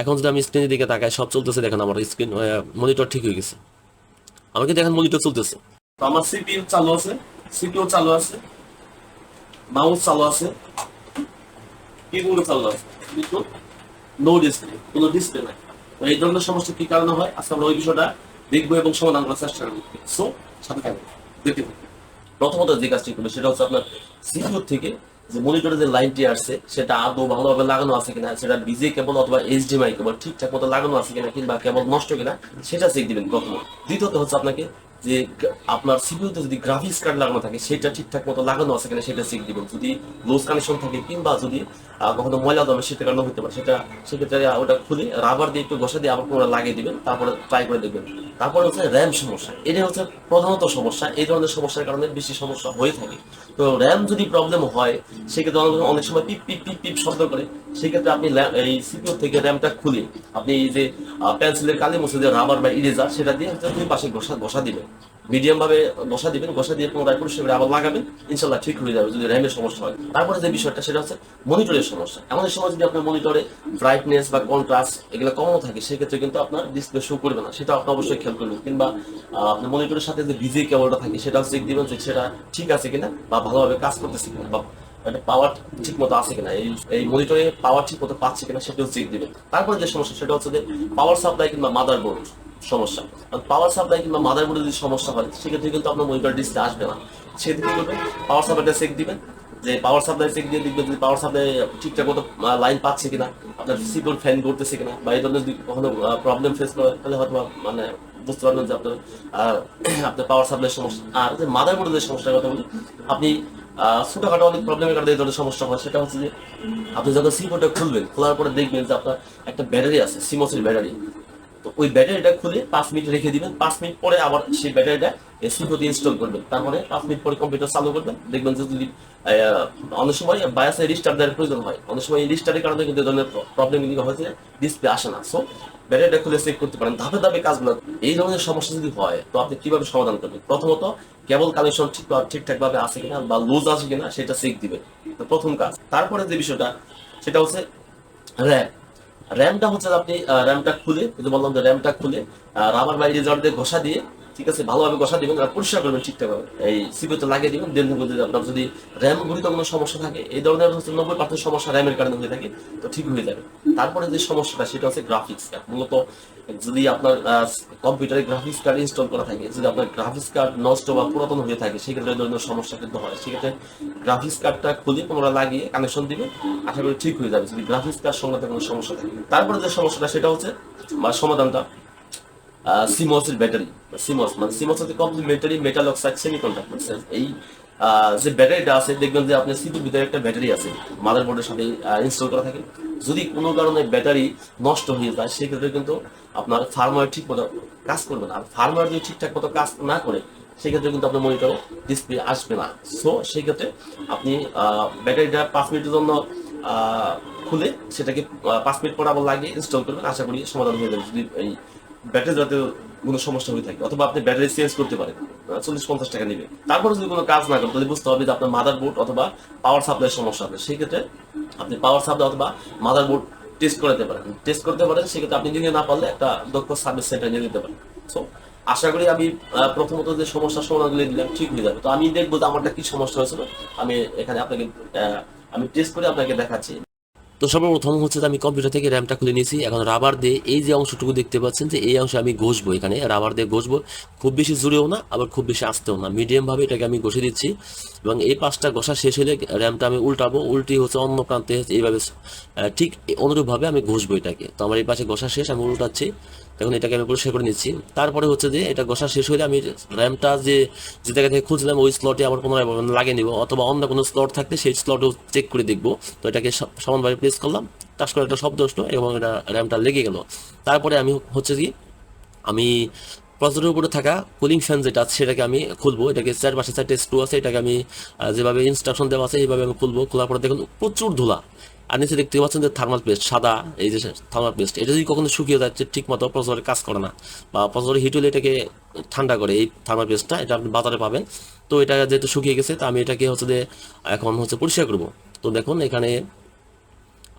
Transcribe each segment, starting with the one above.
এখন যদি আমি স্ক্রিনের দিকে তাকাই, সব চলতেছে দেখেন আমার স্ক্রিন মনিটর ঠিক হয়ে গেছে। আমাকে দেখেন মনিটর চলতেছে। আমার সিপিইউ চালু আছে সিপিইউ চালু আছে মাউস চালু আছে কিবোর্ড চালু আছে, কিন্তু নো ডিসপ্লে কোনো ডিসপ্লে নাই। তো এই ধরনের সমস্যা কি কারণে হয়? আজকে আমরা ওই বিষয়টা দেখব এবং সমাধান করার চেষ্টা করব। সো সাথে থাকব দেখতে। প্রথমত যে কাজটি করবে, সেটা হচ্ছে আপনার সিপিইউ থেকে যে মনিটরে যে লাইনটি আসছে, সেটা আদৌ ভালোভাবে লাগানো আছে কিনা, সেটা বিজে কেবল অথবা এইচডিএমআই কেবল ঠিকঠাক মতো লাগানো আছে কিনা কিংবা কেবল নষ্ট কিনা, সেটা চেক দিবেন প্রথম। দ্বিতীয়ত হচ্ছে আপনাকে যে আপনার সিপিইউতে যদি গ্রাফিক্স কার্ড লাগানো থাকে, সেটা ঠিকঠাক মতো লাগানো আছে কিনা, সেটা চেক দিবেন। যদি লুজ কানেকশন থাকে কিংবা যদি কখনো ময়লা দমে সেটা কারণে হতে পারে। সেটা, সেক্ষেত্রে ওটা খুলে রাবার দিয়ে একটু ঘষা দিয়ে আবার পুনরায় লাগিয়ে দিবেন, তারপরে ট্রাই করে দেখবেন। তারপরে হচ্ছে র্যাম সমস্যা। এটা হচ্ছে প্রধানত সমস্যা। এই ধরনের সমস্যার কারণে বেশি সমস্যা হয়ে থাকে। তো র্যাম যদি প্রবলেম হয়, সেক্ষেত্রে অনেক সময় পিপ পিপ পিপ পিপ শব্দ করে। সেক্ষেত্রে আপনি এই সিপিও থেকে র্যামটা খুলে আপনি এই যে পেন্সিলের কালি মুছে যে রাবার বা ইরেজার সেটা দিয়ে হচ্ছে পাশে বসা বসা দিবেন মিডিয়াম ভাবে ঘষা দিবেন ঘষা দিয়ে পুনরায় করে আবার লাগাবেন, ইনশাল্লাহ ঠিক হয়ে যাবে, যদি র্যামের সমস্যা হয়। তারপরে যে বিষয়টা, সেটা হচ্ছে মনিটরের সমস্যা। এমন সময় যদি আপনার মনিটরে ব্রাইটনেস বা কন্ট্রাস্ট এগুলো কমও থাকে, সেক্ষেত্রে কিন্তু আপনার ডিসপ্লে শো করবে না। সেটা আপনি অবশ্যই খেয়াল করবেন। কিংবা আপনার মনিটরের সাথে যে ভিজে কেবলটা থাকে, সেটাও চেক দিবেন যে সেটা ঠিক আছে কিনা বা ভালোভাবে কাজ করতেছে কিনা বা পাওয়ার ঠিক মতো আছে কিনা। এই এই মনিটরে পাওয়ার ঠিক মতো পাচ্ছে কিনা, সেটাও চেক দিবেন। তারপরে যে সমস্যা, সেটা হচ্ছে যে পাওয়ার সাপ্লাই কিংবা মাদার বোর্ড সমস্যা। পাওয়ার সাপ্লাই কিংবা মাদার বোর্ডে যদি সমস্যা হয়, সেক্ষেত্রে কিন্তু আপনার মনিটর ডিসপ্লে আসবে না। সেদিকে কি করবেন পাওয়ার সাপ্লাইটা চেক দিবেন, যে পাওয়ার সাপ্লাই চেক দিয়ে দেখবেন যদি পাওয়ার সাপ্লাই ঠিকঠাক মতো লাইন পাচ্ছে কিনা, আপনার সিপিউর ফ্যান করতেছে কিনা, বা এই ধরনের যদি কখনো প্রবলেম ফেস করে, তাহলে হয়তো মানে বুঝতে পারবেন যে আপনার আপনার পাওয়ার সাপ্লাই সমস্যা। আর যে মাদার বোর্ডের সমস্যার কথা বলি, আপনি ছোটখাটো অনেক প্রবলেমের কারণে এই ধরনের সমস্যা হয়, সেটা হচ্ছে যে, আপনি যখন সিপোর্টটা খুলবেন, খোলার পরে দেখবেন যে আপনার একটা ব্যাটারি আছে সিমোসের ব্যাটারি ওই ব্যাটারিটা খুলে পাঁচ মিনিট রেখে দিবেন। পাঁচ মিনিট পরে আবার সেই ব্যাটারিটা সিপিওতে ইনস্টল করবেন। তারপরে পাঁচ মিনিট পরে কম্পিউটার চালু করবেন। দেখবেন যে যদি অনেক সময় বায়াসে রিস্টার্ট দেওয়ার প্রয়োজন হয়। অনেক সময় এই রিস্টার্টের কারণে কিন্তু ধরনের প্রবলেম কিন্তু হয়েছে ডিসপ্লে আসে না। সো ব্যাটারিটা খুলে চেক করতে পারেন। ধাপে ধাপে কাজগুলো, এই ধরনের সমস্যা যদি হয়, তো আপনি কীভাবে সমাধান করবেন? প্রথমত কেবল কানেকশন ঠিক ঠিকঠাক ভাবে আছে কিনা বা লুজ আছে কিনা, সেটা চেক দিবেন। প্রথম কাজ। তারপরে যে বিষয়টা, সেটা হচ্ছে র্যাম র্যামটা হচ্ছে আপনি র্যামটা খুলে কিন্তু বললাম যে র্যামটা খুলে রাবার বাইরে জড় দিয়ে ঘষা দিয়ে ঠিক আছে, ভালোভাবে ঘষা দিবেন আর পরিষ্কার করবেন ঠিকঠাক ভাবে। এই সিপিতে লাগিয়ে দিবেন দেন যদি আপনার যদি র্যাম গুলিতে কোনো সমস্যা থাকে, এই ধরনের হচ্ছে নব্বই পার্সেন্ট সমস্যা র্যামের কারণে হয়ে থাকে, তো ঠিক হয়ে যাবে। তারপরে যে সমস্যাটা, সেটা হচ্ছে গ্রাফিক্স কার্ড মূলত যদি আপনার কম্পিউটারে গ্রাফিক্স কার্ড ইনস্টল করা থাকে, যদি আপনার গ্রাফিক্স কার্ড নষ্ট বা পুরাতন হয়ে থাকে, সেক্ষেত্রে ধরনের সমস্যা কিন্তু হয়। সেক্ষেত্রে গ্রাফিক্স কার্ডটা খুলে পুনরায় লাগিয়ে কানেকশন দিবে, আশা করি ঠিক হয়ে যাবে। যদি গ্রাফিক্স কার্ড সঙ্গে কোনো সমস্যা থাকে। তারপরে যে সমস্যাটা, সেটা হচ্ছে, বা সমাধানটা সিমসের ব্যাটারি সিমস মানে সিমস হচ্ছে কমপ্লিমেন্টারি মেটাল অক্সাইড সেমিকন্ডাক্টর এই যে ব্যাটারিটা আছে, দেখবেন যে আপনার সিপির ভিতরে একটা ব্যাটারি আছে মাদারবোর্ডের সাথে ইনস্টল করা থাকে। যদি কোনো কারণে ব্যাটারি নষ্ট হয়ে যায়, সেক্ষেত্রে কিন্তু আপনার ফার্মওয়্যার ঠিক মতো কাজ করবে না। আর ফার্মওয়্যার যদি ঠিকঠাক মতো কাজ না করে, সেক্ষেত্রে কিন্তু আপনার মনিটরে ডিসপ্লে আসবে না। সো সেক্ষেত্রে আপনি ব্যাটারিটা পাঁচ মিনিটের জন্য খুলে সেটাকে পাঁচ মিনিট পর আবার লাগিয়ে ইনস্টল করবেন। আশা করি সমাধান হয়ে যাবে। যদি এই ব্যাটারি যাতে কোনো সমস্যা হয়ে থাকে, অথবা আপনি ব্যাটারি চেঞ্জ করতে পারেন চল্লিশ পঞ্চাশ টাকা নেবে। তারপরে যদি কোনো কাজ না করেন, তাহলে বুঝতে হবে যে আপনার মাদার বোর্ড অথবা পাওয়ার সাপ্লাই সমস্যা হবে সেক্ষেত্রে আপনি পাওয়ার সাপ্লাই অথবা মাদার বোর্ড টেস্ট করতে পারেন। টেস্ট করতে পারেন, সেক্ষেত্রে আপনি নিয়ে না পারলে একটা দক্ষ সার্ভিস সেন্টার নিয়ে নিতে পারেন। সো আশা করি আমি প্রথমত যে সমস্যার সমাধানগুলো দিলাম, ঠিক হয়ে যাবে। তো আমি দেখব যে আমারটা কি সমস্যা হয়েছিল। আমি এখানে আপনাকে আমি টেস্ট করে আপনাকে দেখাচ্ছি। তো সর্বপ্রথম হচ্ছে আমি কম্পিউটার থেকে র্যামটা খুলে নিয়েছি। এখন রাবার দিয়ে এই যে অংশটুকু দেখতে পাচ্ছেন যে এই অংশে আমি ঘষবো এখানে। রাবার দিয়ে ঘষবো। খুব বেশি জুড়েও না, আবার খুব বেশি আসতেও না। মিডিয়ামভাবে এটাকে আমি ঘষে দিচ্ছি এবং এই পাঁচটা ঘষা শেষ হলে র্যামটা আমি উল্টাবো। উল্টি হচ্ছে অন্য প্রান্তে এইভাবে ঠিক অনুরূপভাবে আমি ঘষবো এটাকে। তো আমার এই পাশে ঘষা শেষ, আমি উল্টাচ্ছি। এখন এটাকে আমি পরিষ্কার করে নিচ্ছি। তারপরে হচ্ছে যে এটা ঘষা শেষ হলে আমি র্যামটা যে যে জায়গা থেকে খুঁজলাম, ওই স্লটে আমার পুনরায় লাগিয়ে নিব। অথবা অন্য কোনো স্লট থাকলে সেই স্লটও চেক করে দেখব। তো এটাকে সমানভাবে প্রেস করলাম। টাস করে একটা শব্দ আসলো এবং এটা র্যামটা লেগে গেল। তারপরে আমি হচ্ছে কি, আমি প্রসেসরের উপরে থাকা কুলিং ফ্যান যেটা আছে, সেটাকে আমি খুলবো। এটাকে চার পাশে চারটে স্ক্রু আছে, এটাকে আমি যেভাবে ইনস্ট্রাকশন দেওয়া আছে, এইভাবে আমি খুলবো। খোলার পরে দেখুন, প্রচুর ধুলা। আর নিচে দেখতে পাচ্ছেন যে থার্মাল পেস্ট সাদা, এই যে থার্মাল পেস্ট এটা যদি কখনো শুকিয়ে যাচ্ছে ঠিক মতো প্রসেসরে কাজ করে না। বা প্রসেসরে হিট হলে এটাকে ঠান্ডা করে, এই থার্মাল পেস্টটা এটা আপনি বাজারে পাবেন। তো এটা যেহেতু শুকিয়ে গেছে, তো আমি এটাকে হচ্ছে যে, এখন হচ্ছে পরিষ্কার করব। তো দেখুন, এখানে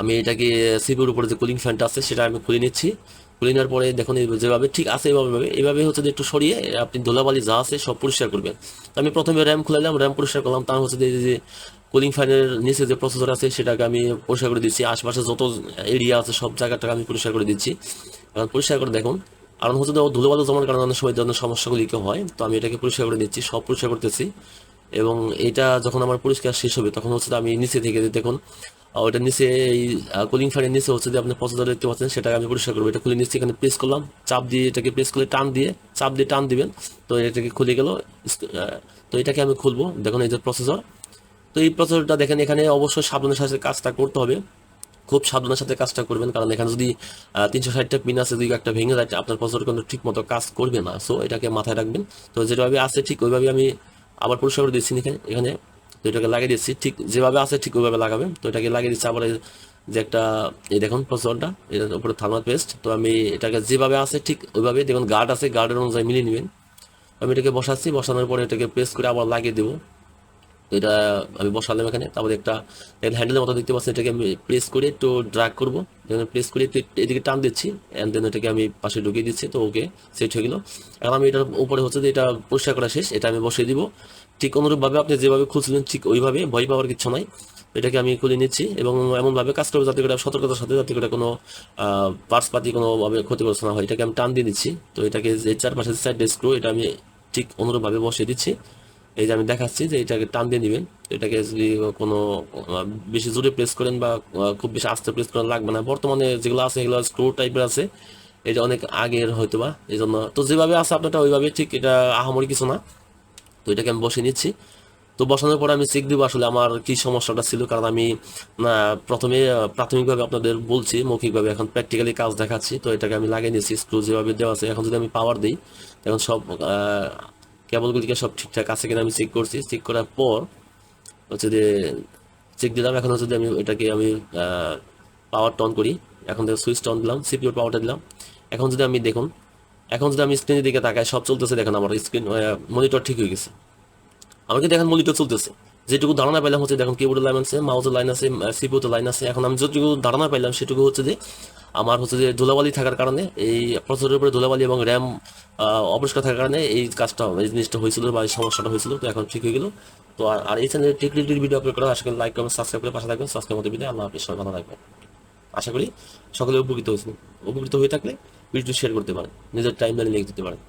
আমি এটাকে সিপিউর উপরে যে কুলিং ফ্যানটা আছে, সেটা আমি খুলে নিচ্ছি। খুলে নেওয়ার পরে দেখুন যেভাবে, ঠিক আছে এভাবে এইভাবে হচ্ছে যে একটু সরিয়ে আপনি ধুলাবালি যা আছে সব পরিষ্কার করবেন। আমি প্রথমে র্যাম খুলালাম র্যাম পরিষ্কার করলাম তার হচ্ছে যে কুলিং ফ্যানের নিচে যে প্রসেসর আছে, সেটাকে আমি পরিষ্কার করে দিচ্ছি। আশপাশে যত এরিয়া আছে, সব জায়গাটাকে আমি পরিষ্কার করে দিচ্ছি। এখন পরিষ্কার করে দেখুন, কারণ হচ্ছে ধুলোবালু জমার কারণে অনেক সময় ধরনের সমস্যাগুলিকে হয়, তো আমি এটাকে পরিষ্কার করে দিচ্ছি, সব পরিষ্কার করতেছি। এবং এটা যখন আমার পরিষ্কার শেষ হবে, তখন হচ্ছে আমি নিচে থেকে যে দেখুন ওটার নিচে এই কুলিং ফ্যানের নিচে হচ্ছে যে আপনি প্রসেসর দেখতে পাচ্ছেন, সেটাকে আমি পরিষ্কার করব। এটা খুলে নিচ্ছি এখানে প্রেস করলাম, চাপ দিয়ে এটাকে প্রেস করে টান দিয়ে, চাপ দিয়ে টান দিবেন, তো এটাকে খুলে গেল তো এটাকে আমি খুলবো, দেখুন এই যে প্রসেসর তো এই প্রসেসরটা দেখেন, এখানে অবশ্যই সাবধানের সাথে কাজটা করতে হবে। খুব সাবধানের সাথে কাজটা করবেন, কারণ এখানে যদি তিনশো ষাটটা পিন আছে যদি একটা ভেঙে যায়, আপনার প্রসেসর কিন্তু ঠিক মতো কাজ করবে না। সো এটাকে মাথায় রাখবেন। তো যেভাবে আছে, ঠিক ওইভাবে আমি আবার পরিষ্কার করে দিচ্ছি এখানে এখানে। তো এটাকে লাগিয়ে দিচ্ছি। ঠিক যেভাবে আছে ঠিক ওইভাবে লাগাবে। তো এটাকে লাগিয়ে দিচ্ছি আবার যে একটা, এই দেখুন প্রসেসরটা এটার উপরে থার্মাল পেস্ট। তো আমি এটাকে যেভাবে আছে ঠিক ওইভাবে, দেখুন গার্ড আছে গার্ডের অনুযায়ী মিলিয়ে নেবেন। আমি এটাকে বসাচ্ছি, বসানোর পরে এটাকে পেস্ট করে আবার লাগিয়ে দেবো। এটা আমি বসালাম এখানে। তারপরে একটা হ্যান্ডেলের মতো দেখতে পাচ্ছি এটাকে আমি প্রেস করে একটু ড্রাগ করব। প্রেস করে এদিকে টান দিচ্ছি অ্যান্ড দেন এটাকে আমি পাশে ঢুকিয়ে দিচ্ছি, তো ওকে সেট হয়ে গেল। এখন আমি এটার উপরে হচ্ছে যে এটা পরিষ্কার করা শেষ, এটা আমি বসিয়ে দিব। ঠিক অনুরূপভাবে আপনি যেভাবে খুলছিলেন ঠিক ওইভাবে, ভয় পাওয়ার কিছু নাই। এটাকে আমি খুলে নিচ্ছি এবং এমনভাবে কাজ করব যাতে করে সতর্কতার সাথে, যাতে করে কোনো পার্টস পাতি কোনোভাবে ক্ষতিগ্রস্ত না হয়। এটাকে আমি টান দিয়ে দিচ্ছি। তো এটাকে যে চারপাশে সাইড স্ক্রু এটা আমি ঠিক অনুরূপভাবে বসিয়ে দিচ্ছি। এই যে আমি দেখাচ্ছি যে এটাকে টান দিয়ে নেবেন এটাকে যদি কোনো বেশি জোরে প্রেস করেন বা খুব বেশি আস্তে প্রেস করেন লাগবে না। বর্তমানে যেগুলো আছে, এগুলো স্ক্রু টাইপের আছে। এটা অনেক আগের হয়তো বা এই জন্য তো যেভাবে আছে আপনারটা ওইভাবে, ঠিক এটা আহামরি কিছু না। তো এটাকে আমি বসে নিচ্ছি। তো বসানোর পর আমি চেক দিব আসলে আমার কি সমস্যাটা ছিল, কারণ আমি, না, প্রথমে প্রাথমিকভাবে আপনাদের বলছি, মৌখিকভাবে এখন প্র্যাকটিক্যালি কাজ দেখাচ্ছি। তো এটাকে আমি লাগিয়ে নিয়েছি স্ক্রু যেভাবে দেওয়া আছে। এখন যদি আমি পাওয়ার দিই, এখন সব কেবলগুলিকে সব ঠিকঠাক আছে কিনা আমি চেক করছি। চেক করার পর হচ্ছে যে চেক দিলাম, এখন হচ্ছে যে আমি এটাকে আমি পাওয়ার টন করি। এখন থেকে সুইচ টন দিলাম সিপিউর পাওয়ারটা দিলাম। এখন যদি আমি দেখুন, এখন যদি আমি স্ক্রিনের দিকে তাকাই, সব চলতেছে দেখেন আমার স্ক্রিন মনিটর ঠিক হয়ে গেছে। আমার কিন্তু এখন মনিটর চলতেছে। যেটুকু ধারণা পেলাম হচ্ছে দেখুন কিবোর্ডের লাইন আছে মাউসের লাইন আছে সিপিউতে লাইন আছে। এখন আমি যতটুকু ধারণা পেলাম সেটুকু হচ্ছে যে আমার হচ্ছে যে ধুলাবালি থাকার কারণে, এই প্রসেসরের উপরে ধুলাবালি এবং র্যাম অপরিষ্কার থাকার কারণে এই কাজটা, এই জিনিসটা হয়েছিল বা এই সমস্যাটা হয়েছিল, তো এখন ঠিক হয়ে গেল। তো আর এই চ্যানেলে টেকনিক্যাল ভিডিও আপলোড করা আশা করি লাইক কমেন্ট সাবস্ক্রাইব করে পাশে থাকবেন। সাবস্ক্রাইব মতো ভিডিও আল্লাহ হাফিজ, সবাই ভালো থাকবেন। আশা করি সকলে উপকৃত হয়েছেন। উপকৃত হয়ে থাকলে ভিডিও শেয়ার করতে পারেন, নিজের টাইম লাইনে লিখে দিতে পারেন।